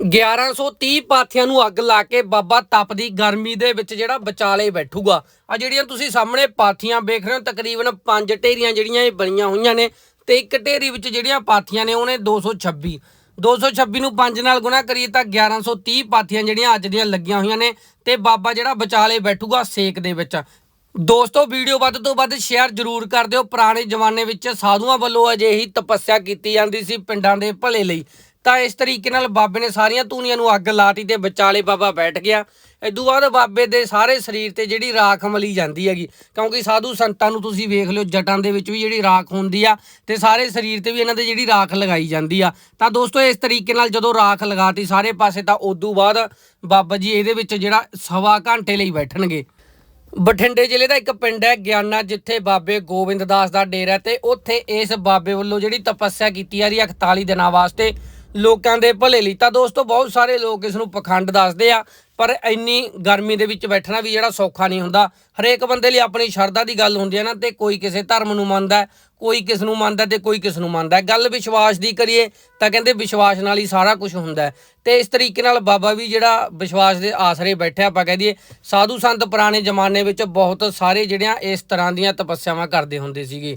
1130 ਪਾਥੀਆਂ ਨੂੰ ਅੱਗ ਲਾ ਕੇ ਬਾਬਾ ਤਪ ਦੀ ਗਰਮੀ ਦੇ ਵਿੱਚ ਜਿਹੜਾ ਵਿਚਾਲੇ ਬੈਠੂਗਾ। ਆ ਜਿਹੜੀਆਂ ਤੁਸੀਂ ਸਾਹਮਣੇ ਪਾਥੀਆਂ ਵੇਖ ਰਹੇ ਹੋ, ਤਕਰੀਬਨ ਪੰਜ ਢੇਰੀਆਂ ਜਿਹੜੀਆਂ ਇਹ ਬਣੀਆਂ ਹੋਈਆਂ ਨੇ ਤੇ ਇੱਕ ਢੇਰੀ ਵਿੱਚ ਜਿਹੜੀਆਂ ਪਾਥੀਆਂ ਨੇ, ਉਹਨੇ 226 226 ਨੂੰ 5 ਨਾਲ ਗੁਣਾ ਕਰੀਏ ਤਾਂ 1130 ਪਾਥੀਆਂ ਜਿਹੜੀਆਂ ਅੱਜ ਦੀਆਂ ਲੱਗੀਆਂ ਹੋਈਆਂ ਨੇ ਤੇ ਬਾਬਾ ਜਿਹੜਾ ਵਿਚਾਲੇ ਬੈਠੂਗਾ ਸੇਕ ਦੇ ਵਿੱਚ। ਦੋਸਤੋ, ਵੀਡੀਓ ਵੱਧ ਤੋਂ ਵੱਧ ਸ਼ੇਅਰ ਜ਼ਰੂਰ ਕਰ ਦਿਓ। ਪੁਰਾਣੇ ਜ਼ਮਾਨੇ ਵਿੱਚ ਸਾਧੂਆਂ ਵੱਲੋਂ ਅਜਿਹੀ ਤਪੱਸਿਆ ਕੀਤੀ ਜਾਂਦੀ ਸੀ ਪਿੰਡਾਂ ਦੇ ਭਲੇ ਲਈ। ਤਾਂ ਇਸ ਤਰੀਕੇ ਨਾਲ ਬਾਬੇ ਨੇ ਸਾਰੀਆਂ ਧੂਣੀਆਂ ਨੂੰ ਅੱਗ ਲਾਤੀ ਤੇ ਵਿਚਾਲੇ ਬਾਬਾ ਬੈਠ ਗਿਆ। ਇਦੋਂ ਬਾਅਦ ਬਾਬੇ ਦੇ ਸਾਰੇ ਸਰੀਰ ਤੇ ਜਿਹੜੀ ਰਾਖ ਮਲੀ ਜਾਂਦੀ ਹੈਗੀ। ਕਿਉਂਕਿ ਸਾਧੂ ਸੰਤਾਂ ਨੂੰ ਤੁਸੀਂ ਵੇਖ ਲਿਓ, ਜਟਾਂ ਦੇ ਵਿੱਚ ਵੀ ਜਿਹੜੀ ਰਾਖ ਹੁੰਦੀ ਆ ਤੇ ਸਾਰੇ ਸਰੀਰ ਤੇ ਵੀ ਇਹਨਾਂ ਦੇ ਜਿਹੜੀ ਰਾਖ ਲਗਾਈ ਜਾਂਦੀ ਆ। ਤਾਂ ਦੋਸਤੋ, ਇਸ ਤਰੀਕੇ ਨਾਲ ਜਦੋਂ ਰਾਖ ਲਗਾਤੀ ਸਾਰੇ ਪਾਸੇ, ਤਾਂ ਉਦੋਂ ਬਾਅਦ ਬਾਬਾ ਜੀ ਇਹਦੇ ਵਿੱਚ ਜਿਹੜਾ ਸਵਾ ਘੰਟੇ ਲਈ ਬੈਠਣਗੇ। ਬਠਿੰਡੇ ਜ਼ਿਲ੍ਹੇ ਦਾ ਇੱਕ ਪਿੰਡ ਹੈ ਗਿਆਨਾ, ਜਿੱਥੇ ਬਾਬੇ ਗੋਬਿੰਦ ਦਾਸ ਦਾ ਡੇਰਾ ਹੈ ਤੇ ਉੱਥੇ ਇਸ ਬਾਬੇ ਵੱਲੋਂ ਜਿਹੜੀ ਤਪੱਸਿਆ ਕੀਤੀ ਜਾ ਰਹੀ ਹੈ 41 ਦਿਨਾਂ ਵਾਸਤੇ। ਲੋਕਾਂ ਦੇ ਭਲੇ ਲਈ। ਤਾਂ ਦੋਸਤੋ, ਬਹੁਤ ਸਾਰੇ ਲੋਕ ਇਸ ਨੂੰ ਪਖੰਡ ਦੱਸਦੇ ਆ, ਪਰ ਇੰਨੀ ਗਰਮੀ ਦੇ ਵਿੱਚ ਬੈਠਣਾ ਵੀ ਜਿਹੜਾ ਸੌਖਾ ਨਹੀਂ ਹੁੰਦਾ। ਹਰੇਕ ਬੰਦੇ ਲਈ ਆਪਣੀ ਸ਼ਰਧਾ ਦੀ ਗੱਲ ਹੁੰਦੀ ਹੈ ਨਾ, ਤੇ ਕੋਈ ਕਿਸੇ ਧਰਮ ਨੂੰ ਮੰਨਦਾ ਕੋਈ ਕਿਸ ਨੂੰ ਮੰਨਦਾ ਤੇ ਕੋਈ ਕਿਸ ਨੂੰ ਮੰਨਦਾ ਗੱਲ ਵਿਸ਼ਵਾਸ ਦੀ ਕਰੀਏ, ਤਾਂ ਕਹਿੰਦੇ ਵਿਸ਼ਵਾਸ ਨਾਲ ਹੀ ਸਾਰਾ ਕੁਝ ਹੁੰਦਾ ਹੈ। ਤੇ ਇਸ ਤਰੀਕੇ ਨਾਲ ਬਾਬਾ ਵੀ ਜਿਹੜਾ ਵਿਸ਼ਵਾਸ ਦੇ ਆਸਰੇ ਬੈਠਿਆ, ਆਪਾਂ ਕਹਿ ਦਈਏ, ਸਾਧੂ ਸੰਤ ਪੁਰਾਣੇ ਜ਼ਮਾਨੇ ਵਿੱਚ ਬਹੁਤ ਸਾਰੇ ਜਿਹੜੀਆਂ ਇਸ ਤਰ੍ਹਾਂ ਦੀਆਂ ਤਪੱਸਿਆਵਾਂ ਕਰਦੇ ਹੁੰਦੇ ਸੀਗੇ।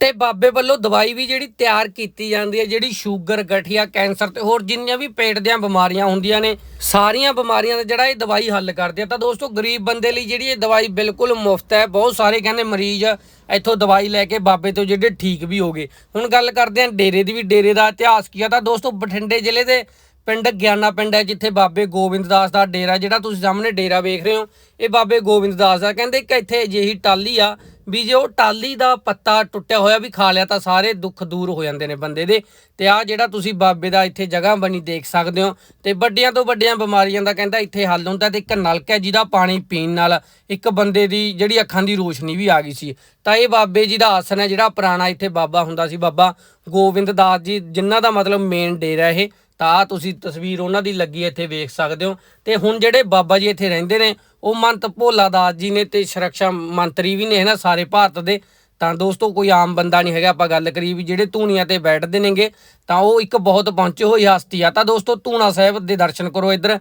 ਤੇ ਬਾਬੇ ਵੱਲੋਂ ਦਵਾਈ ਵੀ ਜਿਹੜੀ ਤਿਆਰ ਕੀਤੀ ਜਾਂਦੀ ਹੈ, ਜਿਹੜੀ ਸ਼ੂਗਰ, ਗਠੀਆ, ਕੈਂਸਰ ਤੇ ਹੋਰ ਜਿੰਨੀਆਂ ਵੀ ਪੇਟ ਦੀਆਂ ਬਿਮਾਰੀਆਂ ਹੁੰਦੀਆਂ ਨੇ, ਸਾਰੀਆਂ ਬਿਮਾਰੀਆਂ ਦਾ ਜਿਹੜਾ ਇਹ ਦਵਾਈ ਹੱਲ ਕਰਦੀ ਹੈ ਤਾਂ ਦੋਸਤੋ, ਗਰੀਬ ਬੰਦੇ ਲਈ ਜਿਹੜੀ ਇਹ ਦਵਾਈ ਬਿਲਕੁਲ ਮੁਫਤ ਹੈ। ਬਹੁਤ ਸਾਰੇ ਕਹਿੰਦੇ ਮਰੀਜ਼ ਇੱਥੋਂ ਦਵਾਈ ਲੈ ਕੇ ਬਾਬੇ ਤੋਂ ਜਿਹੜੇ ਠੀਕ ਵੀ ਹੋ ਗਏ। ਹੁਣ ਗੱਲ ਕਰਦੇ ਹਾਂ ਡੇਰੇ ਦੀ ਵੀ, ਡੇਰੇ ਦਾ ਇਤਿਹਾਸ ਕੀ ਆ? ਤਾਂ ਦੋਸਤੋ, ਬਠਿੰਡੇ ਜ਼ਿਲ੍ਹੇ ਦੇ ਪਿੰਡ ਗਿਆਨਾ ਪਿੰਡ ਹੈ, ਜਿੱਥੇ ਬਾਬੇ ਗੋਬਿੰਦ ਦਾਸ ਦਾ ਡੇਰਾ, ਜਿਹੜਾ ਤੁਸੀਂ ਸਾਹਮਣੇ ਡੇਰਾ ਵੇਖ ਰਹੇ ਹੋ, ਇਹ ਬਾਬੇ ਗੋਬਿੰਦ ਦਾਸ ਦਾ। ਕਹਿੰਦੇ ਕਿ ਇੱਥੇ ਅਜਿਹੀ ਟਾਲੀ ਆ ਵੀ ਜੇ ਉਹ ਟਾਲੀ ਦਾ ਪੱਤਾ ਟੁੱਟਿਆ ਹੋਇਆ ਵੀ ਖਾ ਲਿਆ ਤਾਂ ਸਾਰੇ ਦੁੱਖ ਦੂਰ ਹੋ ਜਾਂਦੇ ਨੇ ਬੰਦੇ ਦੇ। ਤੇ ਆ ਜਿਹੜਾ ਤੁਸੀਂ ਬਾਬੇ ਦਾ ਇੱਥੇ ਜਗ੍ਹਾ ਬਣੀ ਦੇਖ ਸਕਦੇ ਹੋ। ਤੇ ਵੱਡਿਆਂ ਤੋਂ ਵੱਡੀਆਂ ਬਿਮਾਰੀਆਂ ਦਾ ਕਹਿੰਦਾ ਇੱਥੇ ਹੱਲ ਹੁੰਦਾ ਤੇ ਇੱਕ ਨਲਕਾ ਹੈ ਜਿਹਦਾ ਪਾਣੀ ਪੀਣ ਨਾਲ ਇੱਕ ਬੰਦੇ ਦੀ ਜਿਹੜੀ ਅੱਖਾਂ ਦੀ ਰੋਸ਼ਨੀ ਵੀ ਆ ਗਈ ਸੀ। ਤਾਂ ਇਹ ਬਾਬੇ ਜੀ ਦਾ ਆਸਣ ਹੈ ਜਿਹੜਾ ਪੁਰਾਣਾ ਇੱਥੇ ਬਾਬਾ ਹੁੰਦਾ ਸੀ ਬਾਬਾ ਗੋਬਿੰਦ ਦਾਸ ਜੀ, ਜਿਨ੍ਹਾਂ ਦਾ ਮਤਲਬ ਮੇਨ ਡੇਰਾ ਇਹ। ਤਾਂ ਤੁਸੀਂ ਤਸਵੀਰ ਉਹਨਾਂ ਦੀ ਲੱਗੀ ਇੱਥੇ ਵੇਖ ਸਕਦੇ ਹੋ। ਤੇ ਹੁਣ ਜਿਹੜੇ ਬਾਬਾ ਜੀ ਇੱਥੇ ਰਹਿੰਦੇ ਨੇ, ਉਹ ਮੰਤ ਭੋਲਾ ਦਾਸ ਜੀ ਨੇ ਤੇ ਸੁਰੱਖਿਆ ਮੰਤਰੀ ਵੀ ਨੇ ਹਨਾ ਸਾਰੇ ਭਾਰਤ ਦੇ। ਤਾਂ ਦੋਸਤੋ, ਕੋਈ ਆਮ ਬੰਦਾ ਨਹੀਂ ਹੈਗਾ, ਆਪਾਂ ਗੱਲ ਕਰੀਏ ਵੀ ਜਿਹੜੇ ਧੂਣੀਆਂ ਤੇ ਬੈਠਦੇ ਨੇਗੇ, ਤਾਂ ਉਹ ਇੱਕ ਬਹੁਤ ਪਹੁੰਚੇ ਹੋਈ ਹਸਤੀ ਆ। ਤਾਂ ਦੋਸਤੋ, ਧੂਣਾ ਸਾਹਿਬ ਦੇ ਦਰਸ਼ਨ ਕਰੋ ਇੱਧਰ।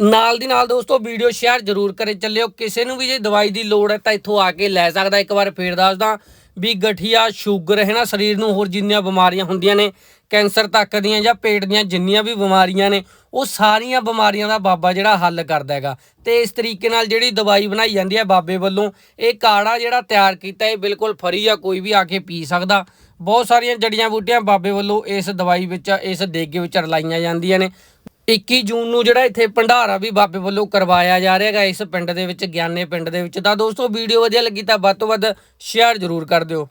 ਨਾਲ ਦੀ ਨਾਲ ਦੋਸਤੋ, ਵੀਡੀਓ ਸ਼ੇਅਰ ਜ਼ਰੂਰ ਕਰੇ, ਚੱਲਿਓ। ਕਿਸੇ ਨੂੰ ਵੀ ਜੇ ਦਵਾਈ ਦੀ ਲੋੜ ਹੈ, ਤਾਂ ਇੱਥੋਂ ਆ ਕੇ ਲੈ ਸਕਦਾ। ਇੱਕ ਵਾਰ ਫੇਰ ਦੱਸਦਾ ਵੀ ਗਠੀਆ, ਸ਼ੂਗਰ, ਹੈ ਨਾ, ਸਰੀਰ ਨੂੰ ਹੋਰ ਜਿੰਨੀਆਂ ਬਿਮਾਰੀਆਂ ਹੁੰਦੀਆਂ ਨੇ, ਕੈਂਸਰ ਤੱਕ ਦੀਆਂ ਜਾਂ ਪੇਟ ਦੀਆਂ ਜਿੰਨੀਆਂ ਵੀ ਬਿਮਾਰੀਆਂ ਨੇ, ਉਹ ਸਾਰੀਆਂ ਬਿਮਾਰੀਆਂ ਦਾ ਬਾਬਾ ਜਿਹੜਾ ਹੱਲ ਕਰਦਾ ਹੈਗਾ। ਤੇ ਇਸ ਤਰੀਕੇ ਨਾਲ ਜਿਹੜੀ ਦਵਾਈ ਬਣਾਈ ਜਾਂਦੀ ਹੈ ਬਾਬੇ ਵੱਲੋਂ, ਇਹ ਕਾੜਾ ਜਿਹੜਾ ਤਿਆਰ ਕੀਤਾ, ਇਹ ਬਿਲਕੁਲ ਫਰੀ ਆ, ਕੋਈ ਵੀ ਆ ਕੇ ਪੀ ਸਕਦਾ। ਬਹੁਤ ਸਾਰੀਆਂ ਜੜੀਆਂ ਬੂਟੀਆਂ ਬਾਬੇ ਵੱਲੋਂ ਇਸ ਦਵਾਈ ਵਿੱਚ, ਇਸ ਦੇਗੇ ਵਿੱਚ ਰਲਾਈਆਂ ਜਾਂਦੀਆਂ ਨੇ। 21 ਜੂਨ ਨੂੰ ਜਿਹੜਾ ਇੱਥੇ ਭੰਡਾਰਾ ਵੀ ਬਾਬੇ ਵੱਲੋਂ ਕਰਵਾਇਆ ਜਾ ਰਿਹਾ ਹੈਗਾ, ਇਸ ਪਿੰਡ ਦੇ ਵਿੱਚ, ਗਿਆਨੇ ਪਿੰਡ ਦੇ ਵਿੱਚ। ਤਾਂ ਦੋਸਤੋ, ਵੀਡੀਓ ਵਧੀਆ ਲੱਗੀ ਤਾਂ ਵੱਧ ਤੋਂ ਵੱਧ ਸ਼ੇਅਰ ਜ਼ਰੂਰ ਕਰ ਦਿਓ।